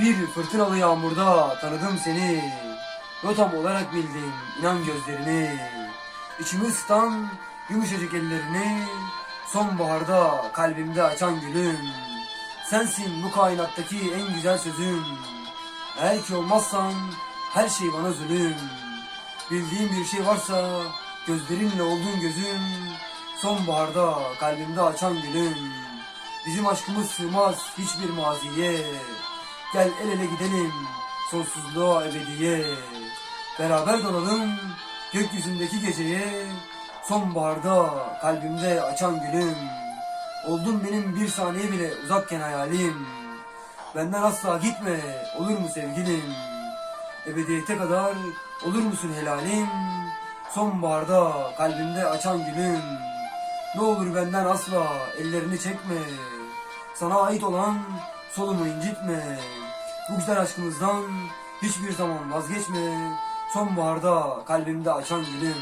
Bir fırtınalı yağmurda tanıdım seni. Rotam olarak bildim inan gözlerini. İçimi ısıtan yumuşacık ellerini. Sonbaharda kalbimde açan gülüm. Sensin bu kainattaki en güzel sözüm. Eğer ki olmazsan her şey bana zulüm. Bildiğim bir şey varsa gözlerinle olduğun gözüm. Sonbaharda kalbimde açan gülüm. Bizim aşkımız sığmaz hiçbir maziye. Gel el ele gidelim sonsuzluğa ebediye. Beraber dalalım gökyüzündeki geceye. Sonbaharda kalbimde açan gülüm. Oldun benim bir saniye bile uzakken hayalim. Benden asla gitme olur mu sevgilim? Ebediyete kadar olur musun helalim? Sonbaharda kalbimde açan gülüm. Ne olur benden asla ellerini çekme. Sana ait olan solumu incitme. Bu güzel aşkımızdan hiçbir zaman vazgeçme. Sonbaharda kalbimde açan gülüm.